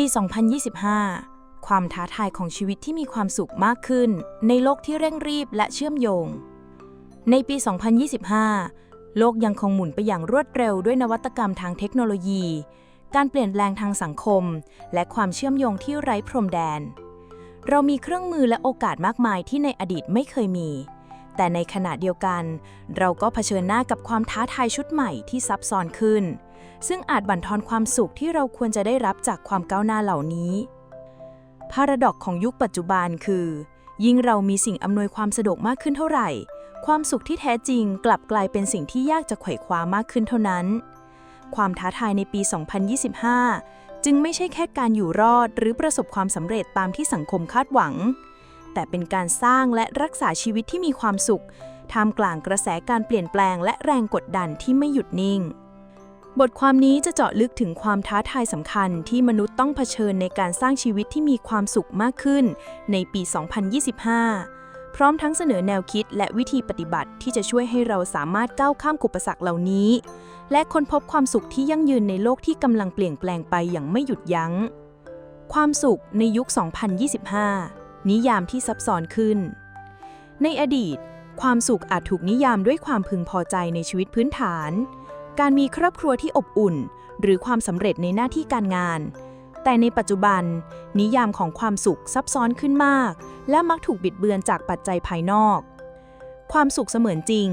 ปี 2025 ความท้าทายของชีวิตที่มีความสุขมากขึ้น ในโลกที่เร่งรีบและเชื่อมโยง ในปี 2025 โลกยังคงหมุนไปอย่างรวดเร็วด้วยนวัตกรรมทางเทคโนโลยี การเปลี่ยนแปลงทางสังคม และความเชื่อมโยงที่ไร้พรมแดน เรามีเครื่องมือและโอกาสมากมายที่ในอดีตไม่เคยมี แต่ในขณะเดียวกัน เราก็เผชิญหน้ากับความท้าทายชุดใหม่ที่ซับซ้อนขึ้น ซึ่งอาจบั่นทอนความสุขที่เราควรจะได้รับจากความก้าวหน้าเหล่านี้พาราดอกของยุคปัจจุบันคือ ยิ่งเรามีสิ่งอำนวยความสะดวกมากขึ้นเท่าไหร่ ความสุขที่แท้จริงกลับกลายเป็นสิ่งที่ยากจะไขว่คว้ามากขึ้นเท่านั้น ความท้าทายในปี 2025 จึงไม่ใช่แค่การอยู่รอดหรือประสบความสำเร็จตามที่สังคมคาดหวัง แต่เป็นการสร้างและรักษาชีวิตที่มีความสุข ท่ามกลางกระแสการเปลี่ยนแปลงและแรงกดดันที่ไม่หยุดนิ่ง บทความนี้จะเจาะลึกถึงความท้าทายสำคัญที่มนุษย์ต้องเผชิญในการสร้างชีวิตที่มีความสุขมากขึ้น ในปี 2025 พร้อมทั้งเสนอแนวคิดและวิธีปฏิบัติที่จะช่วยให้เราสามารถก้าวข้ามอุปสรรคเหล่านี้ และค้นพบความสุขที่ยั่งยืนในโลกที่กำลังเปลี่ยนแปลงไปอย่างไม่หยุดยัง้งความสุขในยุค 2025 นิยามที่ซับซ้อนขึ้น ในอดีต ความสุขอาจถูกนิยามด้วยความพึงพอใจในชีวิตพื้นฐาน การมีครอบครัวที่อบอุ่น หรือความสำเร็จในหน้าที่การงาน แต่ในปัจจุบัน นิยามของความสุขซับซ้อนขึ้นมาก และมักถูกบิดเบือนจากปัจจัยภายนอก ความสุขเสมือนจริง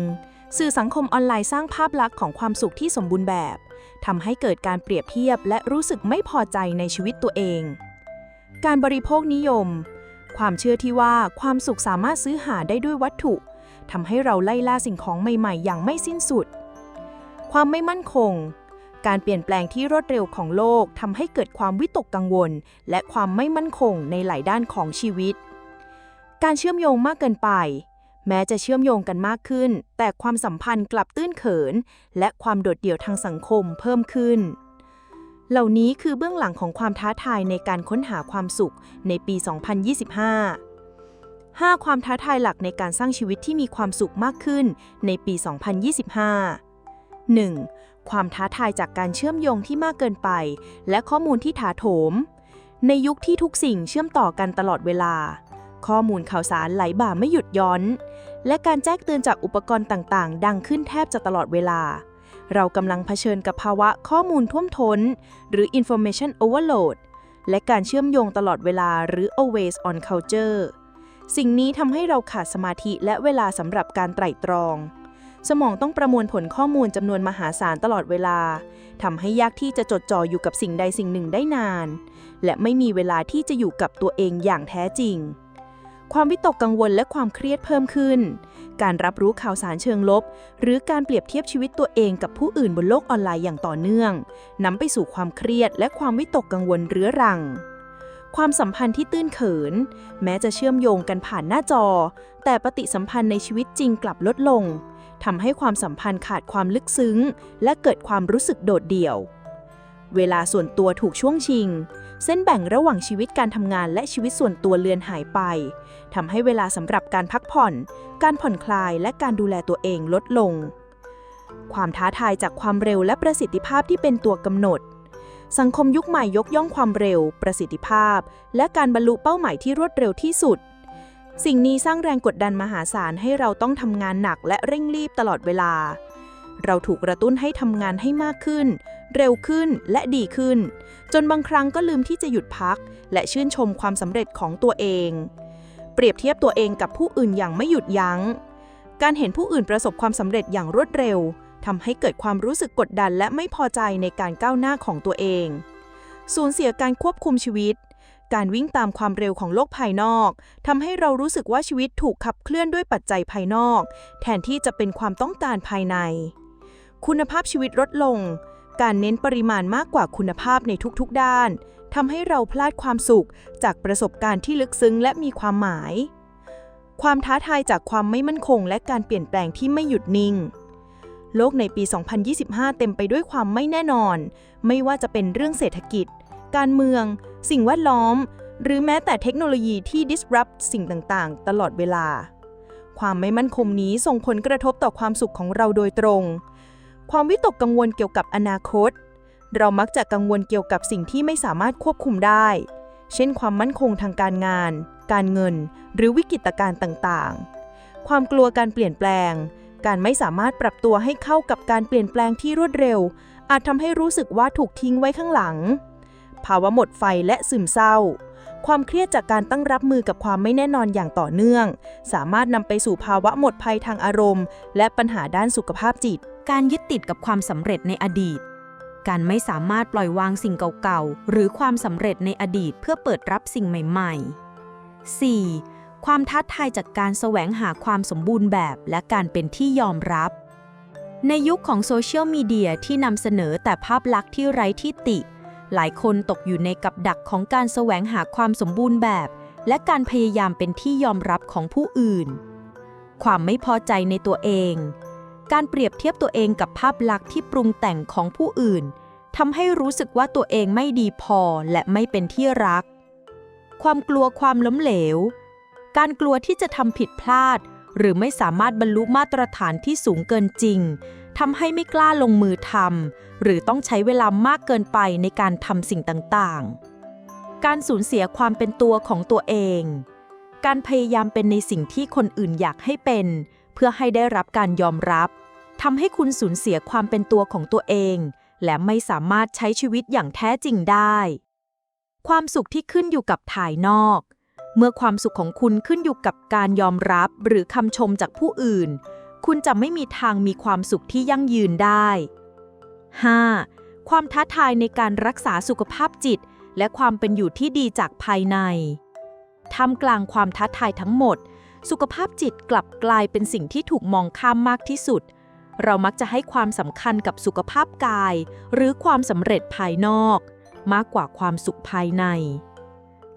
สื่อสังคมออนไลน์สร้างภาพลักษณ์ของความสุขที่สมบูรณ์แบบทำให้เกิดการเปรียบเทียบและรู้สึกไม่พอใจในชีวิตตัวเอง การบริโภคนิยม ความเชื่อที่ว่าความสุขสามารถซื้อหาได้ด้วยวัตถุทำให้เราไล่ล่าสิ่งของใหม่ๆ อย่างไม่สิ้นสุด ความไม่มั่นคง การเปลี่ยนแปลงที่รวดเร็วของโลกทำให้เกิดความวิตกกังวล และความไม่มั่นคงในหลายด้านของชีวิต การเชื่อมโยงมากเกินไป แม้จะเชื่อมโยงกันมากขึ้น แต่ความสัมพันธ์กลับตื้นเขิน และความโดดเดี่ยวทางสังคมเพิ่มขึ้น เหล่านี้คือเบื้องหลังของความท้าทายในการค้นหาความสุขในปี 2025 5 ความท้าทายหลักในการสร้างชีวิตที่มีความสุขมากขึ้นในปี 2025 1. ความท้าทายจากการเชื่อมโยงที่มากเกินไป และข้อมูลที่ถาโถม ในยุคที่ทุกสิ่งเชื่อมต่อกันตลอดเวลา ข้อมูลข่าวสารไหลบ่าไม่หยุดย้อน และการแจ้งเตือนจากอุปกรณ์ต่างๆ ดังขึ้นแทบจะตลอดเวลา เรากำลังเผชิญกับภาวะข้อมูลท่วมท้น หรือ information overload และการเชื่อมโยงตลอดเวลาหรือ always on culture สิ่งนี้ทำให้เราขาดสมาธิและเวลาสำหรับการไตร่ตรอง สมองต้องประมวลผลข้อมูลจำนวนมหาศาลตลอดเวลาทำให้ยากที่จะจดจ่ออยู่กับสิ่งใดสิ่งหนึ่งได้นาน และไม่มีเวลาที่จะอยู่กับตัวเองอย่างแท้จริง ความวิตกกังวลและความเครียดเพิ่มขึ้น การรับรู้ข่าวสารเชิงลบ หรือการเปรียบเทียบชีวิตตัวเองกับผู้อื่นบนโลกออนไลน์อย่างต่อเนื่องนำไปสู่ความเครียดและความวิตกกังวลเรื้อรัง ความสัมพันธ์ที่ตื้นเขิน แม้จะเชื่อมโยงกันผ่านหน้าจอ แต่ปฏิสัมพันธ์ในชีวิตจริงกลับลดลงทำให้ความสัมพันธ์ขาดความลึกซึ้ง และเกิดความรู้สึกโดดเดี่ยว เวลาส่วนตัวถูกช่วงชิง เส้นแบ่งระหว่างชีวิตการทำงานและชีวิตส่วนตัวเลือนหายไปทำให้เวลาสำหรับการพักผ่อน การผ่อนคลายและการดูแลตัวเองลดลง ความท้าทายจากความเร็วและประสิทธิภาพที่เป็นตัวกำหนด สังคมยุคใหม่ยกย่องความเร็ว ประสิทธิภาพ และการบรรลุเป้าหมายที่รวดเร็วที่สุด สิ่งนี้สร้างแรงกดดันมหาศาลให้เราต้องทำงานหนักและเร่งรีบตลอดเวลา เราถูกกระตุ้นให้ทำงานให้มากขึ้น เร็วขึ้นและดีขึ้น จนบางครั้งก็ลืมที่จะหยุดพัก และชื่นชมความสำเร็จของตัวเอง เปรียบเทียบตัวเองกับผู้อื่นอย่างไม่หยุดยัง้ง การเห็นผู้อื่นประสบความสำเร็จอย่างรวดเร็วทำให้เกิดความรู้สึกกดดันและไม่พอใจในการก้าวหน้าของตัวเองสูญเสียการควบคุมชีวิต การวิ่งตามความเร็วของโลกภายนอกทำให้เรารู้สึกว่าชีวิตถูกขับเคลื่อนด้วยปัจจัยภายนอก แทนที่จะเป็นความต้องการภายใน คุณภาพชีวิตลดลง การเน้นปริมาณมากกว่าคุณภาพในทุกๆด้านทำให้เราพลาดความสุขจากประสบการณ์ที่ลึกซึ้งและมีความหมาย ความท้าทายจากความไม่มั่นคง และการเปลี่ยนแปลงที่ไม่หยุดนิ่ง โลกในปี 2025 เต็มไปด้วยความไม่แน่นอน ไม่ว่าจะเป็นเรื่องเศรษฐกิจ การเมือง สิ่งแวดล้อม หรือแม้แต่เทคโนโลยีที่ disrupt สิ่งต่างๆ ตลอดเวลา ความไม่มั่นคงนี้ส่งผลกระทบต่อความสุขของเราโดยตรง ความวิตกกังวลเกี่ยวกับอนาคต เรามักจะกังวลเกี่ยวกับสิ่งที่ไม่สามารถควบคุมได้ เช่น ความมั่นคงทางการงาน การเงิน หรือวิกฤตการณ์ต่างๆ ความกลัวการเปลี่ยนแปลง การไม่สามารถปรับตัวให้เข้ากับการเปลี่ยนแปลงที่รวดเร็ว อาจทำให้รู้สึกว่าถูกทิ้งไว้ข้างหลัง ภาวะหมดไฟและซึมเศร้าความเครียดจากการตั้งรับมือกับความไม่แน่นอนอย่างต่อเนื่อง สามารถนำไปสู่ภาวะหมดภัยทางอารมณ์ และปัญหาด้านสุขภาพจิต การยึดติดกับความสำเร็จในอดีต การไม่สามารถปล่อยวางสิ่งเก่าๆ หรือความสำเร็จในอดีตเพื่อเปิดรับสิ่งใหม่ๆ 4. ความท้าทายจากการแสวงหาความสมบูรณ์แบบและการเป็นที่ยอมรับ ในยุคของโซเชียลมีเดียที่นำเสนอแต่ภาพลักษณ์ที่ไร้ที่ติ หลายคนตกอยู่ในกับดักของการแสวงหาความสมบูรณ์แบบ และการพยายามเป็นที่ยอมรับของผู้อื่น ความไม่พอใจในตัวเอง การเปรียบเทียบตัวเองกับภาพลักษณ์ที่ปรุงแต่งของผู้อื่นทำให้รู้สึกว่าตัวเองไม่ดีพอและไม่เป็นที่รัก ความกลัวความล้มเหลว การกลัวที่จะทำผิดพลาด หรือไม่สามารถบรรลุมาตรฐานที่สูงเกินจริงทำให้ไม่กล้าลงมือทำหรือต้องใช้เวลามากเกินไปในการทำสิ่งต่างๆ การสูญเสียความเป็นตัวของตัวเอง การพยายามเป็นในสิ่งที่คนอื่นอยากให้เป็น เพื่อให้ได้รับการยอมรับทำให้คุณสูญเสียความเป็นตัวของตัวเอง และไม่สามารถใช้ชีวิตอย่างแท้จริงได้ ความสุขที่ขึ้นอยู่กับภายนอก เมื่อความสุขของคุณขึ้นอยู่กับการยอมรับหรือคำชมจากผู้อื่น คุณจะไม่มีทางมีความสุขที่ยั่งยืนได้ 5. ความท้าทายในการรักษาสุขภาพจิต และความเป็นอยู่ที่ดีจากภายในท่ามกลางความท้าทายทั้งหมด สุขภาพจิตกลับกลายเป็นสิ่งที่ถูกมองข้ามมากที่สุด เรามักจะให้ความสำคัญกับสุขภาพกาย หรือความสำเร็จภายนอก มากกว่าความสุขภายใน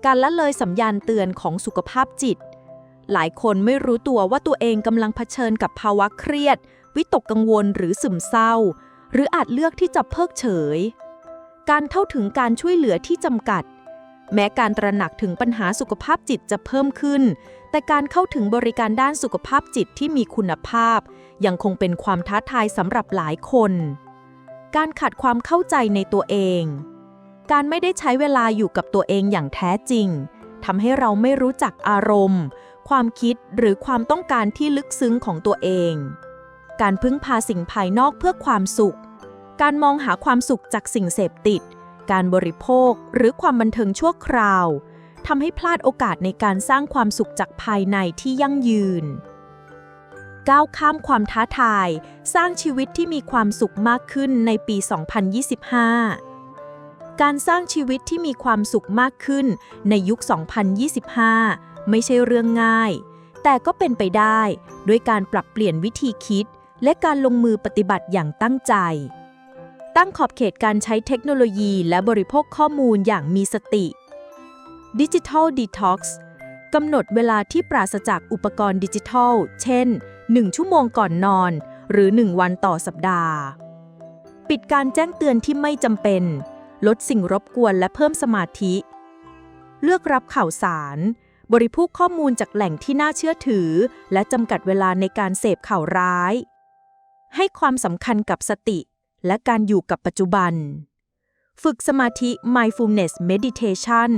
การละเลยสัญญาณเตือนของสุขภาพจิต หลายคนไม่รู้ตัวว่าตัวเองกำลังเผชิญกับภาวะเครียด วิตกกังวลหรือซึมเศร้า หรืออาจเลือกที่จะเพิกเฉย การเข้าถึงการช่วยเหลือที่จำกัด แม้การตระหนักถึงปัญหาสุขภาพจิตจะเพิ่มขึ้น แต่การเข้าถึงบริการด้านสุขภาพจิตที่มีคุณภาพ ยังคงเป็นความท้าทายสำหรับหลายคน การขาดความเข้าใจในตัวเอง การไม่ได้ใช้เวลาอยู่กับตัวเองอย่างแท้จริงทำให้เราไม่รู้จักอารมณ์ ความคิดหรือความต้องการที่ลึกซึ้งของตัวเอง การพึ่งพาสิ่งภายนอกเพื่อความสุข การมองหาความสุขจากสิ่งเสพติด การบริโภคหรือความบันเทิงชั่วคราวทำให้พลาดโอกาสในการสร้างความสุขจากภายในที่ยั่งยืน ก้าวข้ามความท้าทาย สร้างชีวิตที่มีความสุขมากขึ้นในปี 2025 การสร้างชีวิตที่มีความสุขมากขึ้นในยุค 2025 ไม่ใช่เรื่องง่าย แต่ก็เป็นไปได้ ด้วยการปรับเปลี่ยนวิธีคิด และการลงมือปฏิบัติอย่างตั้งใจ ตั้งขอบเขตการใช้เทคโนโลยีและบริโภคข้อมูลอย่างมีสติ Digital Detox กำหนดเวลาที่ปราศจากอุปกรณ์ดิจิทัล เช่น 1 ชั่วโมงก่อนนอน หรือ 1 วันต่อสัปดาห์ ปิดการแจ้งเตือนที่ไม่จำเป็น ลดสิ่งรบกวนและเพิ่มสมาธิ เลือกรับข่าวสาร บริโภคข้อมูลจากแหล่งที่น่าเชื่อถือ และจำกัดเวลาในการเสพข่าวร้าย ให้ความสำคัญกับสติ และการอยู่กับปัจจุบัน ฝึกสมาธิ mindfulness meditation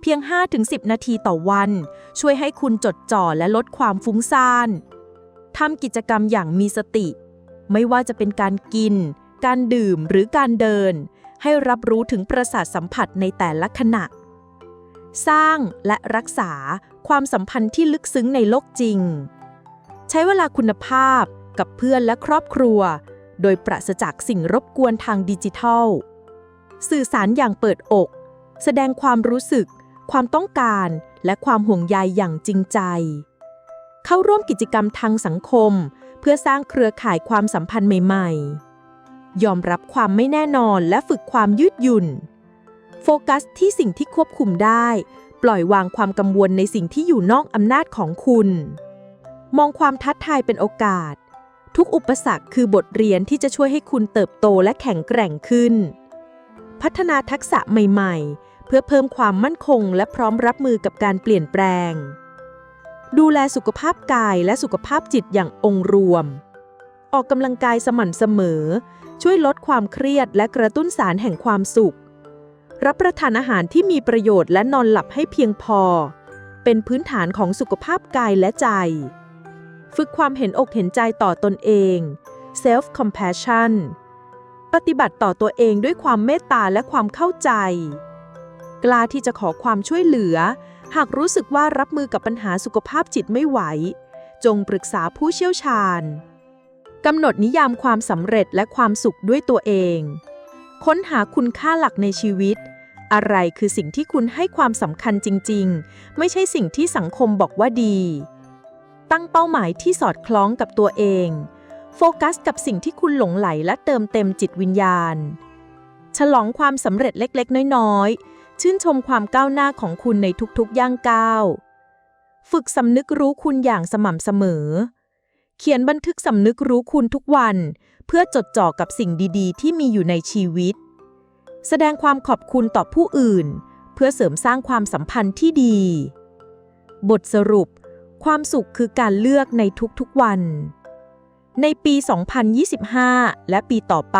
เพียง 5-10 นาทีต่อวัน ช่วยให้คุณจดจ่อและลดความฟุ้งซ่านทำกิจกรรมอย่างมีสติ ไม่ว่าจะเป็นการกิน การดื่มหรือการเดิน ให้รับรู้ถึงประสาทสัมผัสในแต่ละขณะ สร้างและรักษาความสัมพันธ์ที่ลึกซึ้งในโลกจริง ใช้เวลาคุณภาพกับเพื่อนและครอบครัว โดยปราศจากสิ่งรบกวนทางดิจิทัล สื่อสารอย่างเปิดอก แสดงความรู้สึก ความต้องการ และความห่วงใยอย่างจริงใจ เข้าร่วมกิจกรรมทางสังคม เพื่อสร้างเครือข่ายความสัมพันธ์ใหม่ ๆ ยอมรับความไม่แน่นอนและฝึกความยืดหยุ่น โฟกัสที่สิ่งที่ควบคุมได้ ปล่อยวางความกังวลในสิ่งที่อยู่นอกอำนาจของคุณ มองความท้าทายเป็นโอกาส ทุกอุปสรรคคือบทเรียนที่จะช่วยให้คุณเติบโตและแข็งแกร่งขึ้น พัฒนาทักษะใหม่ๆ เพื่อเพิ่มความมั่นคง และพร้อมรับมือกับการเปลี่ยนแปลง ดูแลสุขภาพกายและสุขภาพจิตอย่างองค์รวม ออกกำลังกายสม่ำเสมอ ช่วยลดความเครียดและกระตุ้นสารแห่งความสุข รับประทานอาหารที่มีประโยชน์และนอนหลับให้เพียงพอ เป็นพื้นฐานของสุขภาพกายและใจ ฝึกความเห็นอกเห็นใจต่อตนเอง self compassion ปฏิบัติต่อตัวเองด้วยความเมตตาและความเข้าใจ กล้าที่จะขอความช่วยเหลือ หากรู้สึกว่ารับมือกับปัญหาสุขภาพจิตไม่ไหว จงปรึกษาผู้เชี่ยวชาญกำหนดนิยามความสำเร็จและความสุขด้วยตัวเอง ค้นหาคุณค่าหลักในชีวิต อะไรคือสิ่งที่คุณให้ความสำคัญจริง ๆ ไม่ใช่สิ่งที่สังคมบอกว่าดี ตั้งเป้าหมายที่สอดคล้องกับตัวเอง โฟกัสกับสิ่งที่คุณหลงไหลและเติมเต็มจิตวิญญาณ ฉลองความสำเร็จเล็กๆ น้อยๆ ชื่นชมความก้าวหน้าของคุณในทุกๆ ย่างก้าว ฝึกสำนึกรู้คุณอย่างสม่ำเสมอ เขียนบันทึกสำนึกรู้คุณทุกวัน เพื่อจดจ่อกับสิ่งดีๆ ที่มีอยู่ในชีวิต แสดงความขอบคุณต่อผู้อื่น เพื่อเสริมสร้างความสัมพันธ์ที่ดี บทสรุป ความสุขคือการเลือกในทุกๆวัน ในปี 2025 และปีต่อไป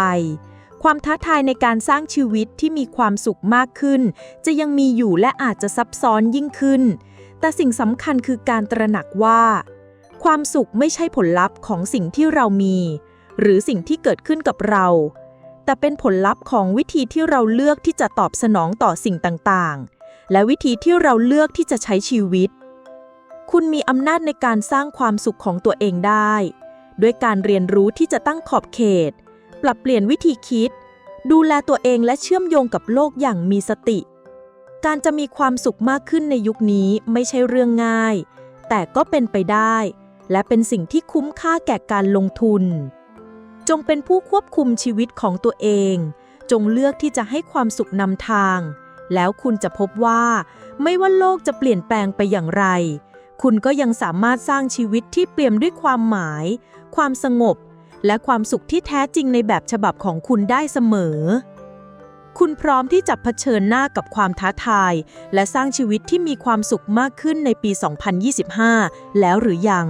ความท้าทายในการสร้างชีวิตที่มีความสุขมากขึ้น จะยังมีอยู่และอาจจะซับซ้อนยิ่งขึ้น แต่สิ่งสำคัญคือการตระหนักว่า ความสุขไม่ใช่ผลลัพธ์ของสิ่งที่เรามี หรือสิ่งที่เกิดขึ้นกับเรา แต่เป็นผลลัพธ์ของวิธีที่เราเลือกที่จะตอบสนองต่อสิ่งต่างๆ และวิธีที่เราเลือกที่จะใช้ชีวิต คุณมีอำนาจในการสร้างความสุขของตัวเองได้ ด้วยการเรียนรู้ที่จะตั้งขอบเขต ปรับเปลี่ยนวิธีคิด ดูแลตัวเองและเชื่อมโยงกับโลกอย่างมีสติ การจะมีความสุขมากขึ้นในยุคนี้ไม่ใช่เรื่องง่าย แต่ก็เป็นไปได้ และเป็นสิ่งที่คุ้มค่าแก่การลงทุน จงเป็นผู้ควบคุมชีวิตของตัวเอง จงเลือกที่จะให้ความสุขนำทาง แล้วคุณจะพบว่า ไม่ว่าโลกจะเปลี่ยนแปลงไปอย่างไร คุณก็ยังสามารถสร้างชีวิตที่เปี่ยมด้วยความหมาย ความสงบ และความสุขที่แท้จริงในแบบฉบับของคุณได้เสมอ คุณพร้อมที่จะเผชิญหน้ากับความท้าทาย และสร้างชีวิตที่มีความสุขมากขึ้นในปี 2025 แล้วหรือยัง